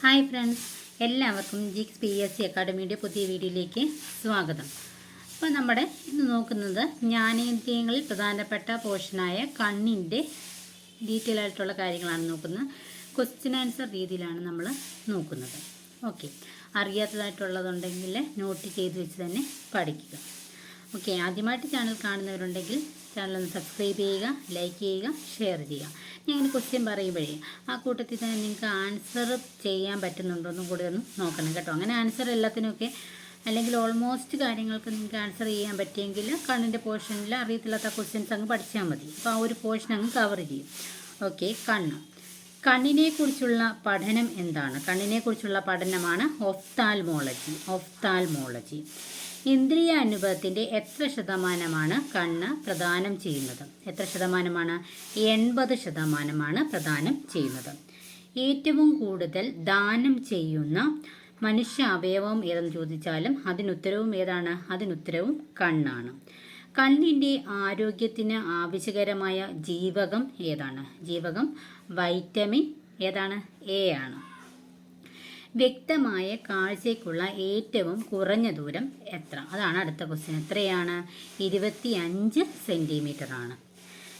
Hi friends എല്ലാവർക്കും ജിക്സ് P S C അക്കാഡമിയുടെ പുതിയ വീഡിയോയിലേക്ക് സ്വാഗതം. അപ്പോൾ നമ്മുടെ ഇന്ന് നോക്കുന്നത് ജ്ഞാനേന്ദ്രിയങ്ങളിൽ പ്രധാനപ്പെട്ട പോർഷനായ കണ്ണിന്റെ ഡീറ്റെയിൽ ആയിട്ടുള്ള കാര്യങ്ങളാണ് നോക്കുന്നത്. ക്വസ്റ്റ്യൻ ആൻസർ രീതിയിലാണ് നമ്മൾ നോക്കുന്നത്. ഓക്കെ അറിയാത്തതായിട്ടുള്ളതുണ്ടെങ്കിൽ നോട്ട് ചെയ്ത് വെച്ച് തന്നെ പഠിക്കുക. ഓക്കെ ആദ്യമായിട്ട് ചാനൽ കാണുന്നവരുണ്ടെങ്കിൽ ചാനൽ ഒന്ന് സബ്സ്ക്രൈബ് ചെയ്യുക ലൈക്ക് ചെയ്യുക ഷെയർ ചെയ്യുക. ഞാൻ ക്വസ്റ്റ്യൻ പറയുമ്പോഴേ ആ കൂട്ടത്തിൽ തന്നെ നിങ്ങൾക്ക് ആൻസർ ചെയ്യാൻ പറ്റുന്നുണ്ടോ എന്നും കൂടി ഒന്ന് നോക്കണം കേട്ടോ. അങ്ങനെ ആൻസർ എല്ലാത്തിനുമൊക്കെ അല്ലെങ്കിൽ ഓൾമോസ്റ്റ് കാര്യങ്ങൾക്ക് നിങ്ങൾക്ക് ആൻസർ ചെയ്യാൻ പറ്റിയെങ്കിൽ കണ്ണിന്റെ പോർഷനിൽ അറിയത്തില്ലാത്ത ക്വസ്റ്റ്യൻസ് അങ്ങ് പഠിച്ചാൽ മതി. അപ്പോൾ ആ ഒരു പോർഷൻ അങ്ങ് കവർ ചെയ്യും. ഓക്കെ കണ്ണ്. കണ്ണിനെക്കുറിച്ചുള്ള പഠനം എന്താണ്? കണ്ണിനെക്കുറിച്ചുള്ള പഠനമാണ് ഒഫ്താൽമോളജി ഒഫ്താൽമോളജി ഇന്ദ്രിയ അനുഭവത്തിന്റെ എത്ര ശതമാനമാണ് കണ്ണ് പ്രദാനം ചെയ്യുന്നത്? എത്ര ശതമാനമാണ്? എൺപത് ശതമാനമാണ് പ്രദാനം ചെയ്യുന്നത്. ഏറ്റവും കൂടുതൽ ദാനം ചെയ്യുന്ന മനുഷ്യ അവയവം ഏതെന്ന് ചോദിച്ചാലും അതിനുത്തരവും ഏതാണ്? അതിനുത്തരവും കണ്ണാണ്. കണ്ണിന്റെ ആരോഗ്യത്തിന് ആവശ്യകരമായ ജീവകം ഏതാണ്? ജീവകം വൈറ്റമിൻ ഏതാണ്? എ ആണ്. വ്യക്തമായ കാഴ്ചയ്ക്കുള്ള ഏറ്റവും കുറഞ്ഞ ദൂരം എത്ര? അതാണ് അടുത്ത ക്വസ്റ്റ്യൻ എത്രയാണ്? ഇരുപത്തി അഞ്ച് സെന്റിമീറ്റർ ആണ്.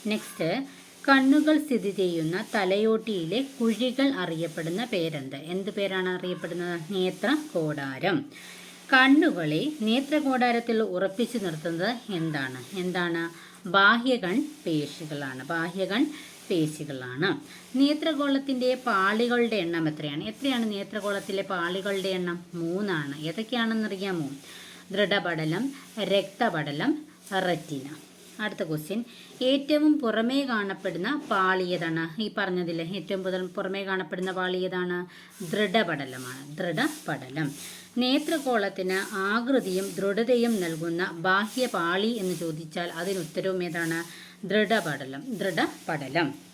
നെക്സ്റ്റ് കണ്ണുകൾ സ്ഥിതി ചെയ്യുന്ന തലയോട്ടിയിലെ കുഴികൾ അറിയപ്പെടുന്ന പേരെന്ത്? എന്ത് പേരാണ് അറിയപ്പെടുന്നത്? നേത്ര കോടാരം. കണ്ണുകളെ നേത്രകോടാരത്തിൽ ഉറപ്പിച്ചു നിർത്തുന്നത് എന്താണ്? എന്താണ്? ബാഹ്യകൺ പേശികളാണ്. ബാഹ്യകൺ പേശികളാണ് നേത്രഗോളത്തിന്റെ പാളികളുടെ എണ്ണം എത്രയാണ്? എത്രയാണ് നേത്രഗോളത്തിലെ പാളികളുടെ എണ്ണം? മൂന്നാണ്. ഏതൊക്കെയാണെന്നറിയാമോ ദൃഢപടലം രക്തപടലം റെറ്റിന. അടുത്ത ക്വസ്റ്റ്യൻ ഏറ്റവും പുറമേ കാണപ്പെടുന്ന പാളി ഏതാണ്? ഈ പറഞ്ഞതിൽ ഏറ്റവും പുറ- പുറമേ കാണപ്പെടുന്ന പാളി ഏതാണ്? ദൃഢപടലമാണ്. ദൃഢപടലം. നേത്രകോളത്തിന് ആകൃതിയും ദൃഢതയും നൽകുന്ന ബാഹ്യ പാളി എന്ന് ചോദിച്ചാൽ അതിനുത്തരവും ഏതാണ്? ദൃഢപടലം. ദൃഢപടലം.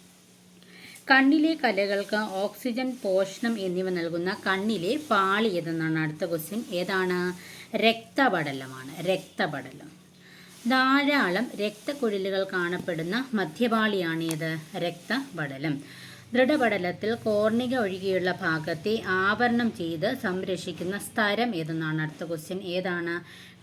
കണ്ണിലെ കലകൾക്ക് ഓക്സിജൻ പോഷണം എന്നിവ നൽകുന്ന കണ്ണിലെ പാളി ഏതെന്നാണ് അടുത്ത ക്വസ്റ്റ്യൻ ഏതാണ്? രക്തപടലമാണ്. രക്തപടലം. ധാരാളം രക്തക്കുഴലുകൾ കാണപ്പെടുന്ന മധ്യപാളിയാണ് ഏത്? രക്തപടലം. ദൃഢപടലത്തിൽ കോർണിക ഒഴികെയുള്ള ഭാഗത്തെ ആവരണം ചെയ്ത് സംരക്ഷിക്കുന്ന സ്ഥലം ഏതെന്നാണ് അടുത്ത ക്വസ്റ്റ്യൻ ഏതാണ്?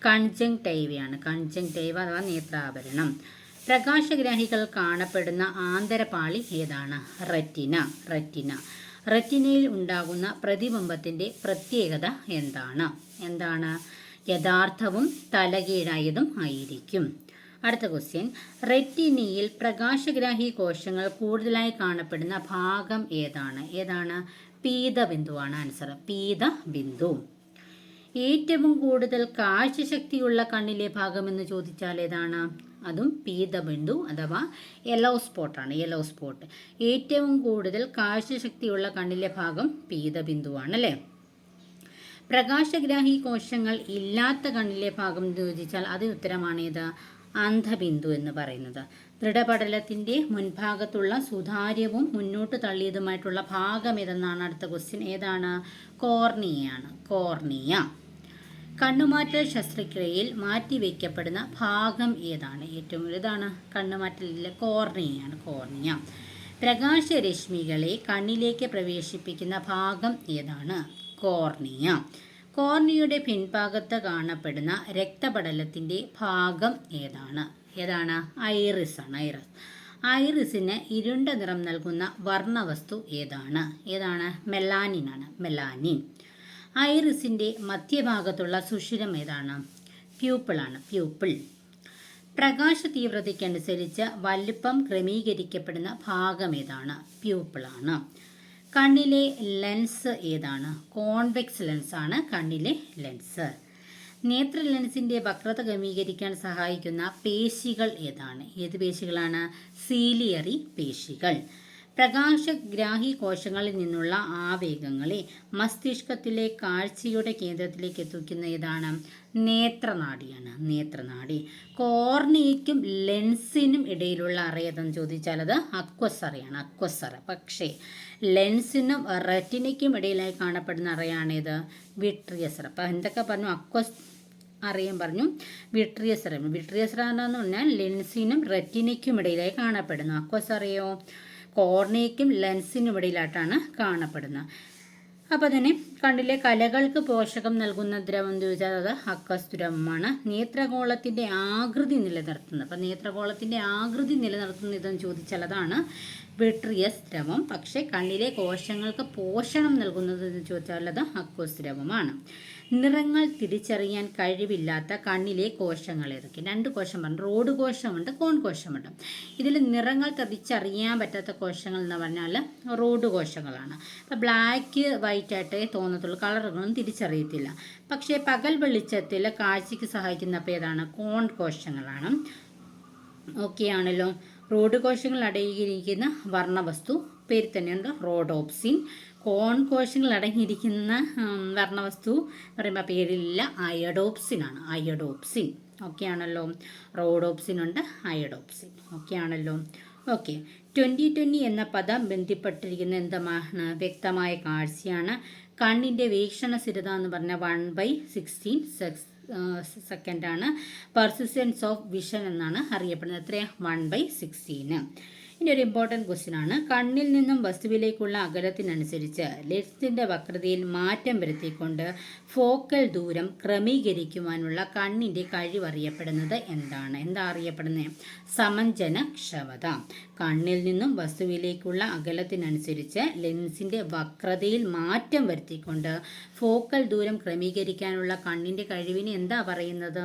കൺജങ് ടൈവയാണ് കൺജങ് ടൈവ അഥവാ നേത്രാഭരണം. പ്രകാശഗ്രാഹികൾ കാണപ്പെടുന്ന ആന്തരപാളി ഏതാണ്? റെറ്റിന. റെറ്റിന. റെറ്റിനയിൽ ഉണ്ടാകുന്ന പ്രതിബിംബത്തിന്റെ പ്രത്യേകത എന്താണ്? എന്താണ്? യഥാർത്ഥവും തലകീഴായതും ആയിരിക്കും. അടുത്ത ക്വസ്റ്റ്യൻ റെറ്റിനയിൽ പ്രകാശഗ്രാഹി കോശങ്ങൾ കൂടുതലായി കാണപ്പെടുന്ന ഭാഗം ഏതാണ്? ഏതാണ്? പീതബിന്ദുവാണ് ആൻസർ പീതബിന്ദു. ഏറ്റവും കൂടുതൽ കാഴ്ചശക്തിയുള്ള കണ്ണിലെ ഭാഗം എന്ന് ചോദിച്ചാൽ ഏതാണ്? അതും പീതബിന്ദു അഥവാ യെല്ലോ സ്പോട്ടാണ് യെല്ലോ സ്പോട്ട് ഏറ്റവും കൂടുതൽ കാഴ്ചശക്തിയുള്ള കണ്ണിലെ ഭാഗം പീതബിന്ദുവാണ് അല്ലേ? പ്രകാശഗ്രാഹി കോശങ്ങൾ ഇല്ലാത്ത കണ്ണിലെ ഭാഗം ചോദിച്ചാൽ അതിന് ഉത്തരമാണ് ഏത്? അന്ധബിന്ദു എന്ന് പറയുന്നത്. ദൃഢപടലത്തിന്റെ മുൻഭാഗത്തുള്ള സുതാര്യവും മുന്നോട്ട് തള്ളിയതുമായിട്ടുള്ള ഭാഗം ഏതെന്നാണ് അടുത്ത ക്വസ്റ്റ്യൻ ഏതാണ്? കോർണിയാണ് കോർണിയ. കണ്ണുമാറ്റ ശസ്ത്രക്രിയയിൽ മാറ്റിവെക്കപ്പെടുന്ന ഭാഗം ഏതാണ്? ഏറ്റവും വലുതാണ്. കണ്ണുമാറ്റലിലെ കോർണിയയാണ് കോർണിയ. പ്രകാശരശ്മികളെ കണ്ണിലേക്ക് പ്രവേശിപ്പിക്കുന്ന ഭാഗം ഏതാണ്? കോർണിയ. കോർണിയയുടെ പിൻഭാഗത്ത് കാണപ്പെടുന്ന രക്തപടലത്തിന്റെ ഭാഗം ഏതാണ്? ഏതാണ്? ഐറിസ് ആണ് ഐറസ്. ഐറിസിന് ഇരുണ്ട നിറം നൽകുന്ന വർണവസ്തു ഏതാണ്? ഏതാണ്? മെലാനിൻ ആണ് മെലാനിൻ. ഐറിസിന്റെ മധ്യഭാഗത്തുള്ള സുഷിരം ഏതാണ്? പ്യൂപ്പിളാണ് പ്യൂപ്പിൾ പ്രകാശ തീവ്രതയ്ക്കനുസരിച്ച് വലുപ്പം ക്രമീകരിക്കപ്പെടുന്ന ഭാഗം ഏതാണ്? പ്യൂപ്പിളാണ് കണ്ണിലെ ലെൻസ് ഏതാണ്? കോൺവെക്സ് ലെൻസ് ആണ്. കണ്ണിലെ ലെൻസ് നേത്ര ലെൻസിന്റെ വക്രത ക്രമീകരിക്കാൻ സഹായിക്കുന്ന പേശികൾ ഏതാണ്? ഏത് പേശികളാണ്? സീലിയറി പേശികൾ. പ്രകാശഗ്രാഹി കോശങ്ങളിൽ നിന്നുള്ള ആവേഗങ്ങളെ മസ്തിഷ്കത്തിലെ കാഴ്ചയുടെ കേന്ദ്രത്തിലേക്ക് എത്തിക്കുന്ന ഏതാണ്? നേത്രനാടിയാണ്. നേത്രനാടി. കോർണിയയ്ക്കും ലെൻസിനും ഇടയിലുള്ള അറ ഏതെന്ന് ചോദിച്ചാൽ അത് അക്വസറയാണ്. അക്വസറ. പക്ഷേ ലെൻസിനും റെറ്റിനയ്ക്കും ഇടയിലായി കാണപ്പെടുന്ന അറയാണേത് വിട്രിയസറ. അപ്പം എന്തൊക്കെ പറഞ്ഞു? അക്വസ് അറിയാൻ പറഞ്ഞു. വിട്രിയസറ. വിട്രിയസറ വിട്രിയസ് എന്ന് പറഞ്ഞാൽ ലെൻസിനും റെറ്റിനയ്ക്കും ഇടയിലായി കാണപ്പെടുന്നു. അക്വസറയോ? കോർണിയയ്ക്കും ലെൻസിനും ഇടയിലായിട്ടാണ് കാണപ്പെടുന്നത്. അപ്പോൾ തന്നെ കണ്ണിലെ കലകൾക്ക് പോഷകം നൽകുന്ന ദ്രവം എന്ന് ചോദിച്ചാൽ അത് അക്കസ്തുരമാണ് നേത്രഗോളത്തിന്റെ ആകൃതി നിലനിർത്തുന്നത്. അപ്പം നേത്രഗോളത്തിന്റെ ആകൃതി നിലനിർത്തുന്ന ഇതെന്ന് ചോദിച്ചാൽ അതാണ് വിട്രിയസ് ദ്രവം. പക്ഷേ കണ്ണിലെ കോശങ്ങൾക്ക് പോഷണം നൽകുന്നത് എന്ന് ചോദിച്ചാൽ അത് അക്വസ് ദ്രവമാണ്. നിറങ്ങൾ തിരിച്ചറിയാൻ കഴിവില്ലാത്ത കണ്ണിലെ കോശങ്ങൾ ഏതൊക്കെ രണ്ട് കോശം പറഞ്ഞു റോഡ് കോശമുണ്ട് കോൺ കോശമുണ്ട്. ഇതിൽ നിറങ്ങൾ തിരിച്ചറിയാൻ പറ്റാത്ത കോശങ്ങൾ എന്ന് പറഞ്ഞാൽ റോഡ് കോശങ്ങളാണ്. അപ്പോൾ ബ്ലാക്ക് വൈറ്റ് ആയിട്ടേ തോന്നത്തുള്ളൂ. കളറുകളൊന്നും തിരിച്ചറിയത്തില്ല. പക്ഷേ പകൽ വെളിച്ചത്തിൽ കാഴ്ചയ്ക്ക് സഹായിക്കുന്ന അപ്പോൾ ഏതാണ്? കോൺ കോശങ്ങളാണ്. ഓക്കെ ആണല്ലോ. റോഡ് കോശങ്ങൾ അടയിരിക്കുന്ന വർണവസ്തു പേര് തന്നെയുണ്ട്. റോഡോപ്സിൻ. കോൺ കോശങ്ങൾ അടങ്ങിയിരിക്കുന്ന വർണവസ്തു പറയുമ്പോൾ പേരില്ല അയഡോപ്സിൻ ആണ്. അയഡോപ്സിൻ. ഓക്കെ ആണല്ലോ. റോഡോപ്സിൻ ഉണ്ട്. അയഡോപ്സിൻ. ഓക്കെ ആണല്ലോ. ഓക്കെ ട്വന്റി ട്വന്റി എന്ന പദം ബന്ധപ്പെട്ടിരിക്കുന്ന എന്താണ് വ്യക്തമായ കാഴ്ചയാണ്. കണ്ണിന്റെ വീക്ഷണ സ്ഥിരത എന്ന് പറഞ്ഞാൽ വൺ ബൈ സിക്സ്റ്റീൻ സെക്സ് സെക്കൻഡാണ് പെർസിസ്റ്റൻസ് ഓഫ് വിഷൻ എന്നാണ് അറിയപ്പെടുന്നത്. എത്രയാണ് വൺ ബൈ സിക്സ്റ്റീന് ഇനി ഒരു ഇമ്പോർട്ടന്റ് ക്വസ്റ്റ്യൻ ആണ്. കണ്ണിൽ നിന്നും വസ്തുവിലേക്കുള്ള അകലത്തിനനുസരിച്ച് ലെൻസിന്റെ വക്രതയിൽ മാറ്റം വരുത്തിക്കൊണ്ട് ഫോക്കൽ ദൂരം ക്രമീകരിക്കുവാനുള്ള കണ്ണിന്റെ കഴിവ് അറിയപ്പെടുന്നത് എന്താണ്? എന്താ അറിയപ്പെടുന്നത് സമഞ്ജനക്ഷമത. കണ്ണിൽ നിന്നും വസ്തുവിലേക്കുള്ള അകലത്തിനനുസരിച്ച് ലെൻസിന്റെ വക്രതയിൽ മാറ്റം വരുത്തിക്കൊണ്ട് ഫോക്കൽ ദൂരം ക്രമീകരിക്കാനുള്ള കണ്ണിന്റെ കഴിവിന് എന്താ പറയുന്നത്?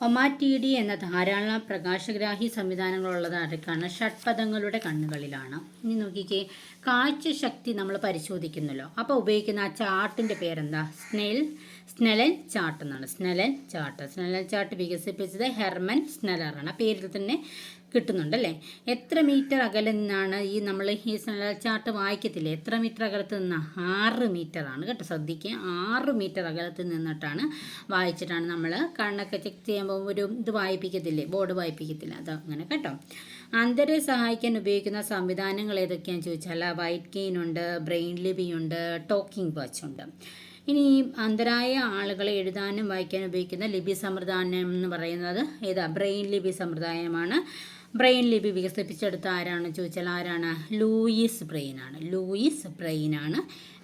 സമഞ്ജന ടി ഒമാറ്റിഡി എന്ന ധാരാളം പ്രകാശഗ്രാഹി സംവിധാനങ്ങളുള്ളത് ആരൊക്കെയാണ്? ഷഡ്പഥങ്ങളുടെ കണ്ണുകളിലാണ്. ഇനി നോക്കിക്കേ കാഴ്ച ശക്തി നമ്മൾ പരിശോധിക്കുന്നല്ലോ. അപ്പോൾ ഉപയോഗിക്കുന്ന ആ ചാർട്ടിന്റെ പേരെന്താ? സ്നെൽ സ്നെലൻ ചാർട്ട് എന്നാണ്. Snellen chart. സ്നെലൻ ചാർട്ട് വികസിപ്പിച്ചത് ഹെർമൻ സ്നെലറാണ്. പേരിൽ തന്നെ കിട്ടുന്നുണ്ടല്ലേ? എത്ര മീറ്റർ അകലെ നിന്നാണ് ഈ നമ്മൾ ഈ ചാർട്ട് വായിക്കത്തില്ലേ? എത്ര മീറ്റർ അകലത്ത് നിന്ന്? ആറ് ആണ് കേട്ടോ. ശ്രദ്ധിക്കുക. ആറ് മീറ്റർ അകലത്ത് നിന്നിട്ടാണ് വായിച്ചിട്ടാണ് നമ്മൾ കണ്ണൊക്കെ ചെക്ക് ചെയ്യുമ്പോൾ ഒരു ഇത് വായിപ്പിക്കത്തില്ലേ? ബോർഡ് വായിപ്പിക്കത്തില്ല. അത് അങ്ങനെ കേട്ടോ. അന്ധരെ സഹായിക്കാൻ ഉപയോഗിക്കുന്ന സംവിധാനങ്ങൾ ഏതൊക്കെയാണെന്ന് ചോദിച്ചാൽ വൈറ്റ് കെയിൻ ഉണ്ട് ബ്രെയിൻ ലിപി ഉണ്ട് ടോക്കിംഗ് വാച്ച് ഉണ്ട്. ഇനി ഈ അന്ധരായ ആളുകളെ എഴുതാനും വായിക്കാനും ഉപയോഗിക്കുന്ന ലിപി സമ്പ്രദായം എന്ന് പറയുന്നത് ഏതാ? ബ്രെയിൻ ലിപി സമ്പ്രദായമാണ്. ബ്രെയിൻ ലിപി വികസിപ്പിച്ചെടുത്ത ആരാണെന്ന് ചോദിച്ചാൽ ആരാണ്? ലൂയിസ് ബ്രെയിനാണ് ലൂയിസ് ബ്രെയിനാണ്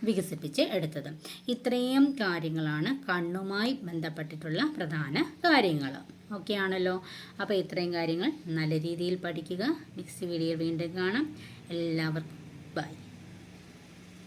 വികസിപ്പിച്ച് എടുത്തത്. ഇത്രയും കാര്യങ്ങളാണ് കണ്ണുമായി ബന്ധപ്പെട്ടിട്ടുള്ള പ്രധാന കാര്യങ്ങൾ ഓക്കെ ആണല്ലോ? അപ്പോൾ ഇത്രയും കാര്യങ്ങൾ നല്ല രീതിയിൽ പഠിക്കുക. നെക്സ്റ്റ് വീഡിയോ വീണ്ടും കാണാം. എല്ലാവർക്കും ബൈ